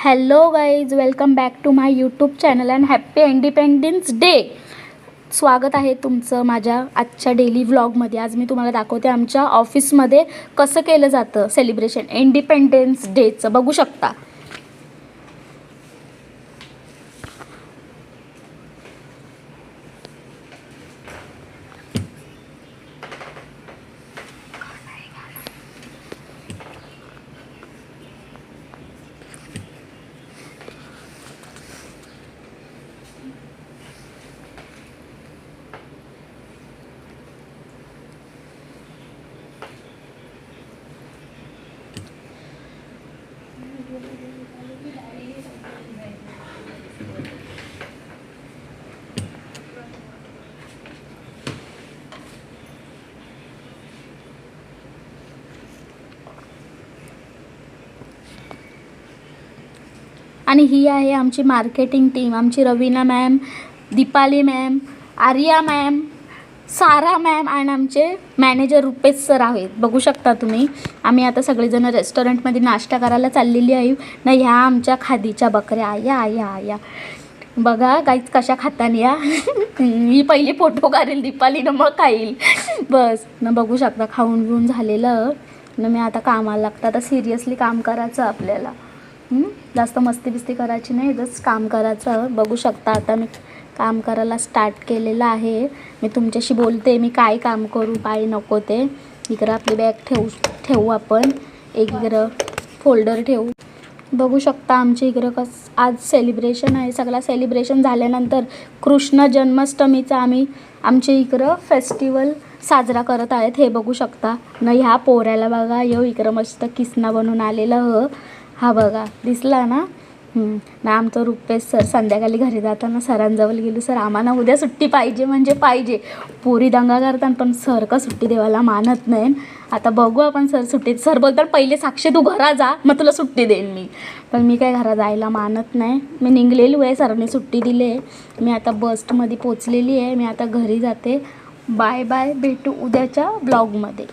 Hello guys welcome back to my YouTube channel and happy independence day स्वागत आहे तुमचं माझ्या आजच्या डेली व्लॉगमध्ये आज मी तुम्हाला दाखवते आमच्या ऑफिसमध्ये कसं केलं जातं सेलिब्रेशन इंडिपेंडन्स डेचं बघू शकता. आणि ही आहे आमची मार्केटिंग टीम आमची Raveena ma'am Deepali ma'am Arya ma'am Sara ma'am आणि आमचे मॅनेजर रुपेश सर आहेत. बघू शकता तुम्ही आम्ही आता सगळेजण रेस्टॉरंटमध्ये नाश्ता करायला चाललेली आहे. ना ह्या आमच्या खादीच्या बकऱ्या या या या. बघा काहीच कशा खाताना या. मी पहिले फोटो काढेल दीपालीनं मग खाईल. बस. न बघू शकता खाऊन बिऊन झालेलं. न मी आता कामाला लागतं. आता सिरियसली काम करायचं आपल्याला. जास्त मस्ती बिस्ती करायची नाही जस्ट काम करायचं. बघू शकता आता मी. काम करायला स्टार्ट केलेलं आहे. मी तुमच्याशी बोलते मी काय काम करू काय नको ते. इकडं आपली बॅग ठेवू ठेवू आपण. एक इकडं फोल्डर ठेवू. बघू शकता आमच्या इकडं कस आज सेलिब्रेशन आहे. सगळं सेलिब्रेशन झाल्यानंतर कृष्ण जन्माष्टमीचा आम्ही आमच्या इकडं फेस्टिवल साजरा करत आहेत. हे बघू शकता. न ह्या पोऱ्याला बघा येऊ इकडं मस्त किसना बनून आलेलं. ह हा बघा दिसला ना? ना आमचं रुपेश सर संध्याकाळी घरी जाताना सरांजवळ गेलो. सर आम्हाला उद्या सुट्टी पाहिजे म्हणजे पाहिजे. पोरी दंगा करतात पण सर का सुट्टी देवायला मानत नाही. आता बघू आपण सर सुट्टीत सर बोलतात पहिले साक्षी तू घरा जा मग तुला सुट्टी देईन मी. पण मी काय घरा जायला मानत नाही. मी निघलेलो आहे सरांनी सुट्टी दिली आहे. मी आता बसमध्ये पोचलेली आहे. मी आता घरी जाते. Bye bye. भेटू उद्याच्या ब्लॉगमध्ये